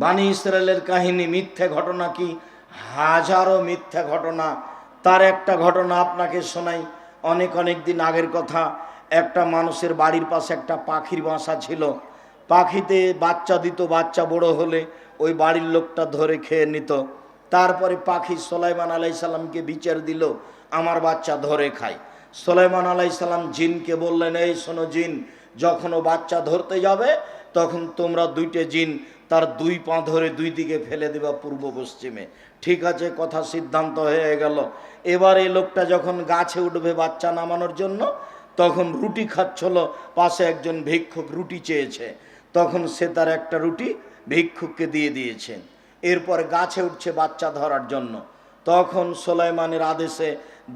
বাণী ইসরায়েলের কাহিনী মিথ্যে ঘটনা কি? হাজারো মিথ্যা ঘটনা। তার একটা ঘটনা আপনাকে শোনাই। অনেক অনেক দিন আগের কথা, একটা মানুষের বাড়ির পাশে একটা পাখির বাসা ছিল। পাখিতে বাচ্চা দিত, বাচ্চা বড় হলে ওই বাড়ির লোকটা ধরে খেয়ে নিত। তারপরে পাখি সোলাইমান আলাই আলাইসাল্লামকে বিচার দিল, আমার বাচ্চা ধরে খায়। সোলাইমান আলাই আলাইসাল্লাম জিনকে বললেন, এই শোনো জিন, যখন ও বাচ্চা ধরতে যাবে, তখন তোমরা দুইটে জিন তার দুই পা ধরে দুই দিকে ফেলে দেবা পূর্ব পশ্চিমে। ঠিক আছে, কথা সিদ্ধান্ত হয়ে গেল। এবার এই লোকটা যখন গাছে উঠবে বাচ্চা নামানোর জন্য, তখন রুটি খাচ্ছিল, পাশে একজন ভিক্ষুক রুটি চেয়েছে। তখন সে তার একটা রুটি ভিক্ষুককে দিয়ে দিয়েছে। এরপর গাছে উঠছে বাচ্চা ধরার জন্য। তখন সোলাইমানের আদেশে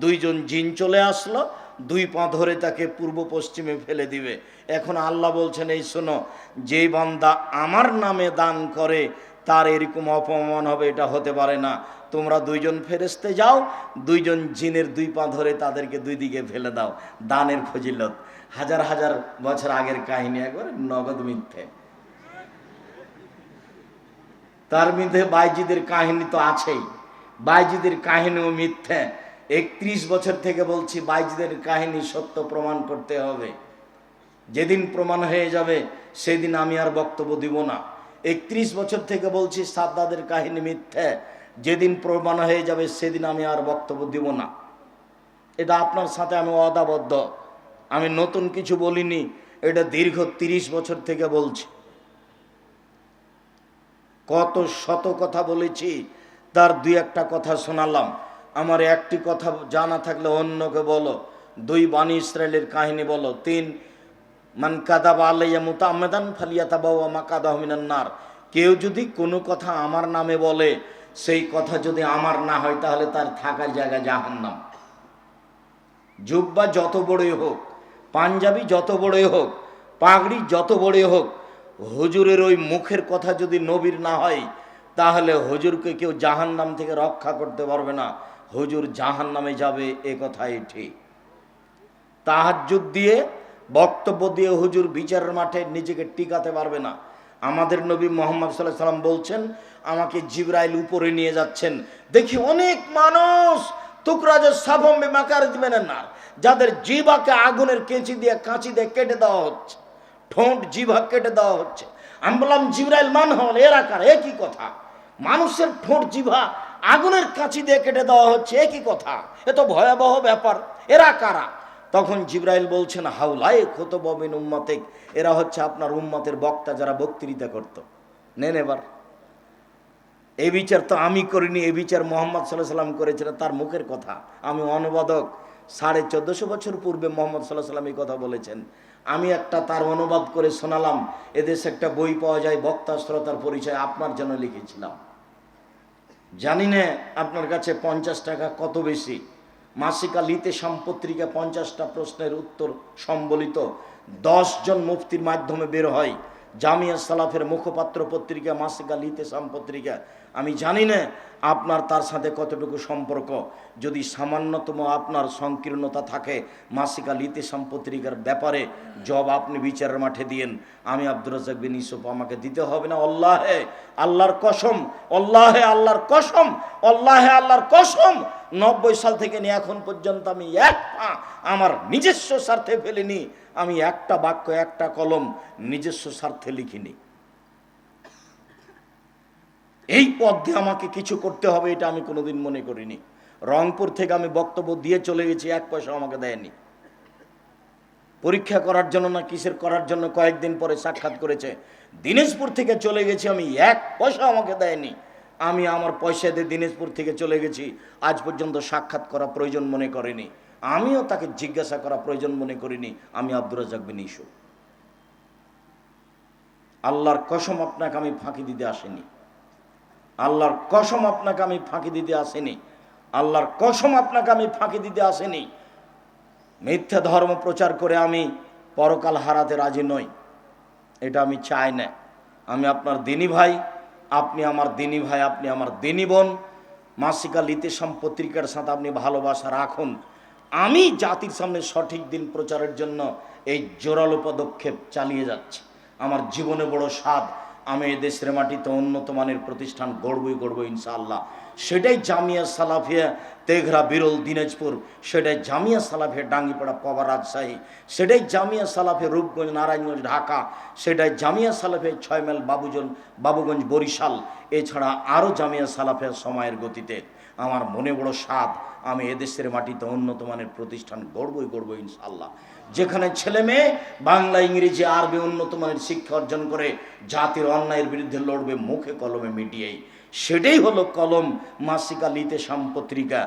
দুইজন জিন চলে আসলো দুই পা ধরে তাকে পূর্ব পশ্চিমে ফেলে দিবে। এখন আল্লাহ বলছেন, এই শোনো, যে বান্দা আমার নামে দান করে, তার এরকম অপমান হবে, এটা হতে পারে না। তোমরা দুইজন ফেরেস্তে যাও, দুইজন জিনের দুই পা ধরে তাদেরকে দুই দিকে ফেলে দাও। দানের ফজিলত। হাজার হাজার বছর আগের কাহিনী একবার, নগদ মিথ্যে। তার মধ্যে বাইজিদের কাহিনী তো আছেই। বাইজিদের কাহিনীও মিথ্যে। একত্রিশ বছর থেকে বলছি, বাইজিদের কাহিনী সত্য প্রমাণ করতে হবে। যেদিন প্রমাণ হয়ে যাবে, সেদিন আমি আর বক্তব্য দিব না। একত্রিশ বছর থেকে বলছি, সাদ্দাদের কাহিনী মিথ্যে। যেদিন প্রমাণ হয়ে যাবে, সেদিন আমি আর বক্তব্য দিব না। এটা আপনার সাথে আমি অদাবদ্ধ আমি নতুন কিছু বলিনি, এটা দীর্ঘ তিরিশ বছর থেকে বলছি। কত শত কথা বলেছি, তার দুই একটা কথা শোনালাম। আমার একটি কথা জানা থাকলে অন্যকে বলো। দুই বাণী ইসরায়েলের কাহিনী বলো। তিন, মান কাদাবা আলাইয়া মুতামেদান ফালিয়াতা বাবা মা কাদা নার। কেউ যদি কোনো কথা আমার নামে বলে, সেই কথা যদি আমার না হয়, তাহলে তার থাকার জায়গা জাহান্নাম। জুব্বা যত বড়ই হোক, পাঞ্জাবি যত বড়ই হোক, পাগড়ি যত বড়ই হোক, হুজুরের ওই মুখের কথা যদি নবীর না হয়, তাহলে হুজুরকে কেউ জাহান নাম থেকে রক্ষা করতে পারবে না। হুজুর জাহান নামে যাবে, এ কথাই ঠিক। তাহাজ্জুদ দিয়ে, বক্তব্য দিয়ে হুজুর বিচারের মাঠে নিজেকে টিকাতে পারবে না। আমাদের নবী মোহাম্মদ সাল্লাহ সাল্লাম বলছেন, আমাকে জিব্রাইল উপরে নিয়ে যাচ্ছেন। দেখি অনেক মানুষ তুকরাজ সাভম্বে মাকার দিবেন না। যাদের জিভাকে আগুনের কেঁচি দিয়ে কাঁচি দিয়ে কেটে দেওয়া হচ্ছে, ঠোঁট জিভা কেটে দেওয়া হচ্ছে। আমি বললাম, জিব্রাইল মান হল? এরা কার? একই কথা? মানুষের ঠোঁট জিভা আগুনের কাঁচি দিয়ে কেটে দেওয়া হচ্ছে একই কথা? এ তো ভয়াবহ ব্যাপার। এরা কারা? তখন জিব্রাইল বলছেন হাউলাই ক্ষত ববিন উম্মাতেক, এরা হচ্ছে আপনার উম্মাতের বক্তা যারা বক্তৃতা করত। নেন এবার। এ বিচার তো আমি করিনি, এ বিচার মোহাম্মদ সাল্লাহ সাল্লাম করেছিলেন তার মুখের কথা। আমি অনুবাদক, সাড়ে চোদ্দশো বছর পূর্বে মোহাম্মদ সাল্লাহ সাল্লাম এই কথা বলেছেন। আমি একটা তার অনুবাদ করে শোনালাম, এদেশে একটা বই পাওয়া যায়, বক্তা, শ্রোতার পরিচয় আপনার জন্য লিখেছিলাম। জানি না আপনার কাছে পঞ্চাশ টাকা কত বেশি। মাসিকা লিতে সম্পত্রিকা পঞ্চাশটা প্রশ্নের উত্তর সম্বলিত। জন মুফতির মাধ্যমে বের হয়। জামিয়া সালাফের মুখপাত্র পত্রিকা, মাসিকা, লিতে পত্রিকা। আমি জানি না আপনার তার সাথে কতটুকু সম্পর্ক। যদি সামান্যতম আপনার সংকীর্ণতা থাকে মাসিকা, লিতে পত্রিকার ব্যাপারে জব আপনি বিচারের মাঠে দিয়েন। আমি আব্দুর রাজাক বিন ইসুফ আমাকে দিতে হবে না। অল্লাহে আল্লাহর কসম অল্লাহে আল্লাহর কসম অল্লাহে আল্লাহর কসম, নব্বই সাল থেকে নিয়ে এখন পর্যন্ত আমি এক পা আমার নিজস্ব স্বার্থে ফেলিনি। আমি একটা বাক্য, একটা কলম নিজস্ব স্বার্থে লিখিনি। এই পথ দিয়ে আমাকে কিছু করতে হবে, এটা আমি কোনোদিন মনে করিনি। রংপুর থেকে আমি বক্তব্য দিয়ে চলে গেছি, এক পয়সা আমাকে দেয়নি। পরীক্ষা করার জন্য না, কিসের করার জন্য কয়েকদিন পরে সাক্ষাৎ করেছে। দিনাজপুর থেকে চলে গেছি আমি, এক পয়সা আমাকে দেয়নি। আমি আমার পয়সা দিয়ে দিনাজপুর থেকে চলে গেছি, আজ পর্যন্ত সাক্ষাৎ করা প্রয়োজন মনে করিনি। আমিও তাকে জিজ্ঞাসা করা প্রয়োজন মনে করিনি, আমি আব্দুর রাজাক বিন ইসু। আল্লাহর কসম আপনাকে আমি ফাঁকি দিতে আসেনি। আল্লাহর কসম আপনাকে আমি ফাঁকি দিতে আসেনি। আল্লাহর কসম আপনাকে আমি ফাঁকি দিতে আসেনি। মিথ্যা ধর্ম প্রচার করে আমি পরকাল হারাতে রাজি নই। এটা আমি চাই না। আমি আপনার দিনী ভাই, আপনি আমার দিনী ভাই, আপনি আমার দিনী বোন। মাসিকা লিতেশাম পত্রিকার সাথে আপনি ভালোবাসা রাখুন। আমি জাতির সামনে সঠিক দিন প্রচারের জন্য এই জোরালো পদক্ষেপ চালিয়ে যাচ্ছি। আমার জীবনে বড় স্বাদ। আমি দেশের মাটিতে উন্নত মানের প্রতিষ্ঠান গড়বই গড়বো ইনশাআল্লাহ। সেটাই জামিয়া সালাফিয়া তেঘরা বিরল দিনাজপুর। সেটাই জামিয়া সালাফিয়া ডাঙ্গিপাড়া পাবা রাজশাহী। সেটাই জামিয়া সালাফিয়া রূপগঞ্জ, নারায়ণগঞ্জ, ঢাকা। সেটাই জামিয়া সালাফিয়া ছয় মাইল বাবুজন বাবুগঞ্জ বরিশাল। এছাড়া আরও জামিয়া সালাফিয়া সময়ের গতিতে। আমার মনে বড় স্বাদ আমি এদেশের মাটিতে উন্নত মানের প্রতিষ্ঠান গড়বই গড়বো ইনশাল্লাহ যেখানে ছেলে মেয়ে বাংলা, ইংরেজি, আরবি উন্নত মানের শিক্ষা অর্জন করে, জাতির অন্যায়ের বিরুদ্ধে লড়বে মুখে কলমে মিডিয়াই সেটাই হলো কলম, মাসিকা লিতে পত্রিকা।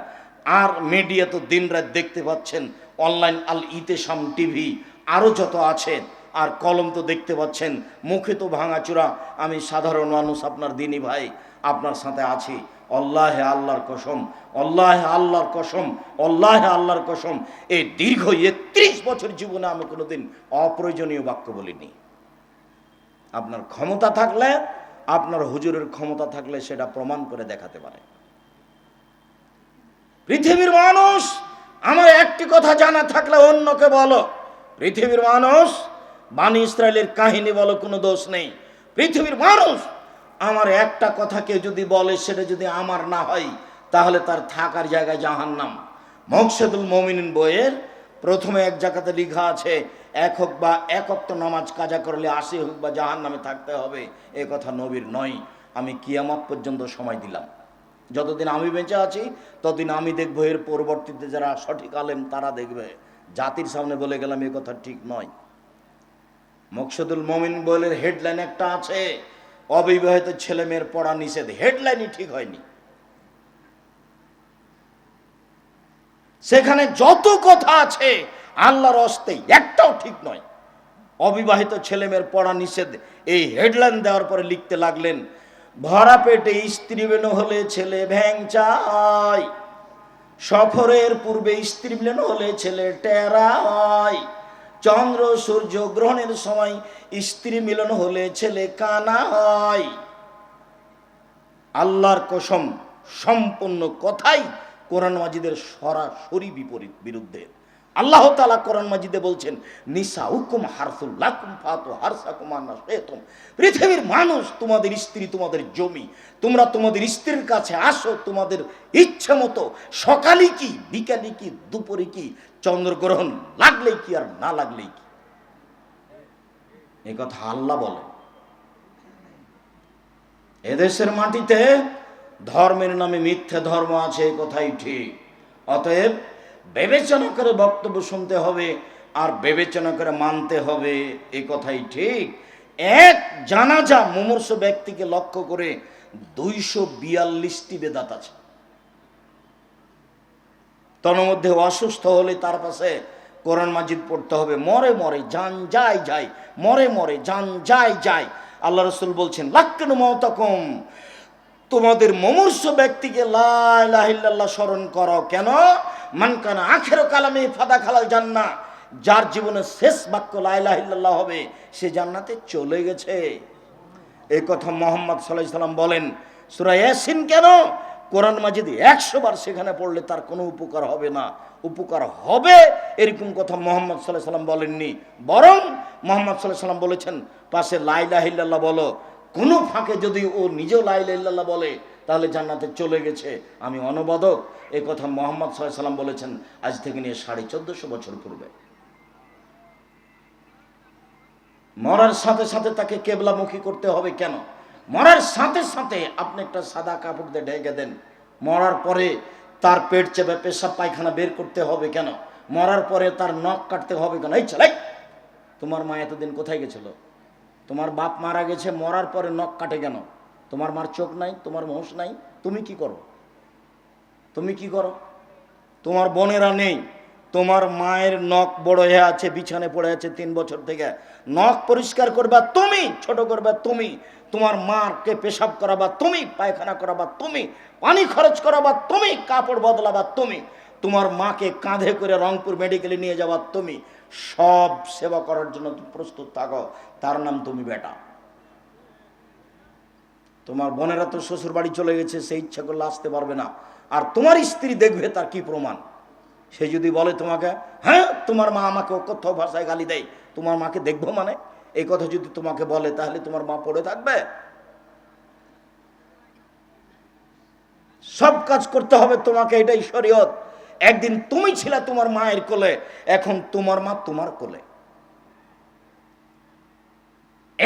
আর মিডিয়া তো দিনরাত দেখতে পাচ্ছেন, অনলাইন আল ইতেসাম টিভি আরও যত আছে আর কলম তো দেখতে পাচ্ছেন, মুখে তো ভাঙাচোরা আমি সাধারণ মানুষ, আপনার দিনী ভাই, আপনার সাথে আছি। অল্লাহে আল্লাহর কসম, অল্লাহে আল্লাহর কসম, অল্লাহে আল্লাহর কসম। এই দীর্ঘ একত্রিশ বছর জীবনে আমি কোনোদিন অপ্রয়োজনীয় বাক্য বলিনি। আপনার ক্ষমতা থাকলে, আপনার হুজুরের ক্ষমতা থাকলে সেটা প্রমাণ করে দেখাতে পারে। পৃথিবীর মানুষ, আমার একটি কথা জানা থাকলে অন্যকে বলো। পৃথিবীর মানুষ বাণী ইসরায়েলের কাহিনী বলো, কোনো দোষ নেই। পৃথিবীর মানুষ, আমার একটা কথা কেউ যদি বলে, সেটা যদি আমার না হয়, তাহলে তার থাকার জায়গায় জাহান্নাম। মকসেদুল মমিন বইয়ের প্রথমে এক জায়গাতে লেখা আছে এক হোক বা একক তো নামাজ কাজা করলে আশি হোক বা জাহান নামে থাকতে হবে, এ কথা নবীর নয়। আমি কিয়ামত পর্যন্ত সময় দিলাম। যতদিন আমি বেঁচে আছি, ততদিন আমি দেখব এর পরবর্তীতে যারা সঠিক আলেম, তারা দেখবে। জাতির সামনে বলে গেলাম, এ কথা ঠিক নয়। মকসুদুল মমিন বইয়ের হেডলাইন একটা আছে, অবিবাহিত ছেলে মেয়ের পড়া নিষেধ। হেডলাইনই ঠিক হয়নি। সেখানে যত কথা আছে, আল্লাহর অস্তে একটাও ঠিক নয়। অবিবাহিত ছেলেমেয়ের পড়া নিষেধ। এই হেডলাইন দেওয়ার পরে লিখতে লাগলেন, ভরা পেটে স্ত্রী বেনো হলে ছেলে ভ্যাং চায়, সফরের পূর্বে স্ত্রী মিলন হলে ছেলে টেরা হয় চন্দ্র, সূর্য গ্রহণের সময় স্ত্রী মিলন হলে ছেলে কানা হয়। আল্লাহর কসম, সম্পূর্ণ কথাই কোরআন মাজিদের সরাসরি বিপরীত বিরুদ্ধে। আল্লাহ তালা কোরআন মাজিদে বলছেন নিসা হুকুম হারসুল্লাকুম ফাতু আন্না শেতুম পৃথিবীর মানুষ তোমাদের স্ত্রী, তোমাদের জমি, তোমরা তোমাদের স্ত্রীর কাছে আসো, তোমাদের ইচ্ছে মতো সকালে কি, বিকালে কি, দুপুরে কি, চন্দ্রগ্রহণ লাগলেই কি আর না লাগলেই কি? এই কথা আল্লাহ বলে। এদেশের মাটিতে ধর্মের নামে মিথ্যে ধর্ম আছে, এই কথাই ঠিক। অতএব বিবেচনা করে বক্তব্য শুনতে হবে আর বিবেচনা করে মানতে হবে, এ কথাই ঠিক। এক জানাজা মুমূর্ষ ব্যক্তিকে লক্ষ্য করে দুইশো বিয়াল্লিশটি বেদাত আছে। তন্মধ্যে অসুস্থ হলে তার পাশে কোরআন মাজিদ পড়তে হবে, মরে মরে, যান যায় যাই মরে মরে, যান যায় যায়। আল্লাহ রসুল বলছেন, লাক্কেন মতকম তোমাদের মমূর্ষ ব্যক্তিকে লাহিল্লাহ স্মরণ করো। কেন? মানকানা আখের কালামে ফাদা খালাল জান্না যার জীবনে শেষ বাক্য লাইলাহিল্লাহ হবে, সে জান্নাতে চলে গেছে। এই কথা মোহাম্মদ সাল্লাহ সাল্লাম বলেন, সুরা ইয়াসিন কেন? কোরআন মাজিদ একশো বার সেখানে পড়লে তার কোনো উপকার হবে না। উপকার হবে এরকম কথা মোহাম্মদ সাল্লাহ সাল্লাম বলেননি। বরং মোহাম্মদ সাল্লাহ সাল্লাম বলেছেন, পাশে লাইলাহিল্লাহ বলো, কোনো ফাঁকে যদি ও নিজেও লাইলাহিল্লাহ বলে তাহলে জান্নাতে চলে গেছে। আমি অনবাদক। এ কথা মোহাম্মদ সাল্লাম বলেছেন, আজ থেকে নিয়ে সাড়ে চোদ্দশো বছর পূর্বে। মরার সাথে সাথে তাকে কেবলামুখী করতে হবে কেন? মরার সাথে সাথে আপনি একটা সাদা কাপড় দিয়ে ঢেকে দেন। মরার পরে তার পেট চেপে পেশাব পায়খানা বের করতে হবে কেন? মরার পরে তার নখ কাটতে হবে কেন? এই ছেলে, তোমার মা এতদিন কোথায় গেছিল? তোমার বাপ মারা গেছে, মরার পরে নখ কাটে কেন? তোমার মার চোখ নাই, তোমার মোষ নাই, তুমি কি করো? তুমি কি করো? তোমার বোনেরা নেই, তোমার মায়ের নখ বড় হয়ে আছে বিছানে পড়ে আছে তিন বছর থেকে। নখ পরিষ্কার করবা তুমি, ছোট করবা তুমি। তোমার মাকে পেশাব করাবা তুমি, পায়খানা করাবা তুমি, পানি খরচ করাবা তুমি, কাপড় বদলাবা তুমি। তোমার মাকে কাঁধে করে রংপুর মেডিকেলে নিয়ে যাবা তুমি। সব সেবা করার জন্য প্রস্তুত থাকো। তার নাম তুমি বেটা। তোমার বোনেরা তো শ্বশুর বাড়ি চলে গেছে, সে ইচ্ছা করলে আসতে পারবে না। আর তোমার স্ত্রী দেখবে তার কি প্রমাণ? সে যদি বলে তোমাকে হ্যাঁ তোমার মা আমাকে কোথাও ভাষায় গালি দেয়, তোমার মাকে দেখব মানে? এই কথা যদি তোমাকে বলে, তাহলে তোমার মা পড়ে থাকবে? সব কাজ করতে হবে তোমাকে, এটাই শরীয়ত। একদিন তুমি ছিলে তোমার মায়ের কোলে, এখন তোমার মা তোমার কোলে।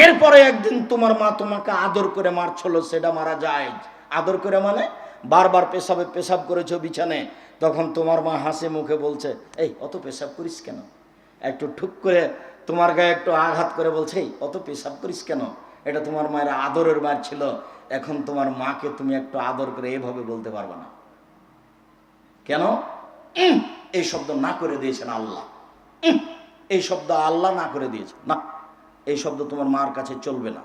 এরপরে একদিন তোমার মা তোমাকে আদর করে মারছিল, সেটা মারা যায়। আদর করে মানে? বারবার পেশাবে পেশাব করেছ বিছানে তখন তোমার মা হাসি মুখে বলছে, এই, অত পেশাব করিস কেন? একটু ঠুক করে তোমার গায়ে একটু আঘাত করে বলছে, এই, অত পেশাব করিস কেন? এটা তোমার মায়ের আদরের মার ছিল। এখন তোমার মাকে তুমি একটু আদর করে এভাবে বলতে পারবে না। কেন? এই শব্দ না করে দিয়েছেন আল্লাহ। এই শব্দ আল্লাহ না করে দিয়েছেন। না। এই শব্দ তোমার মার কাছে চলবে না।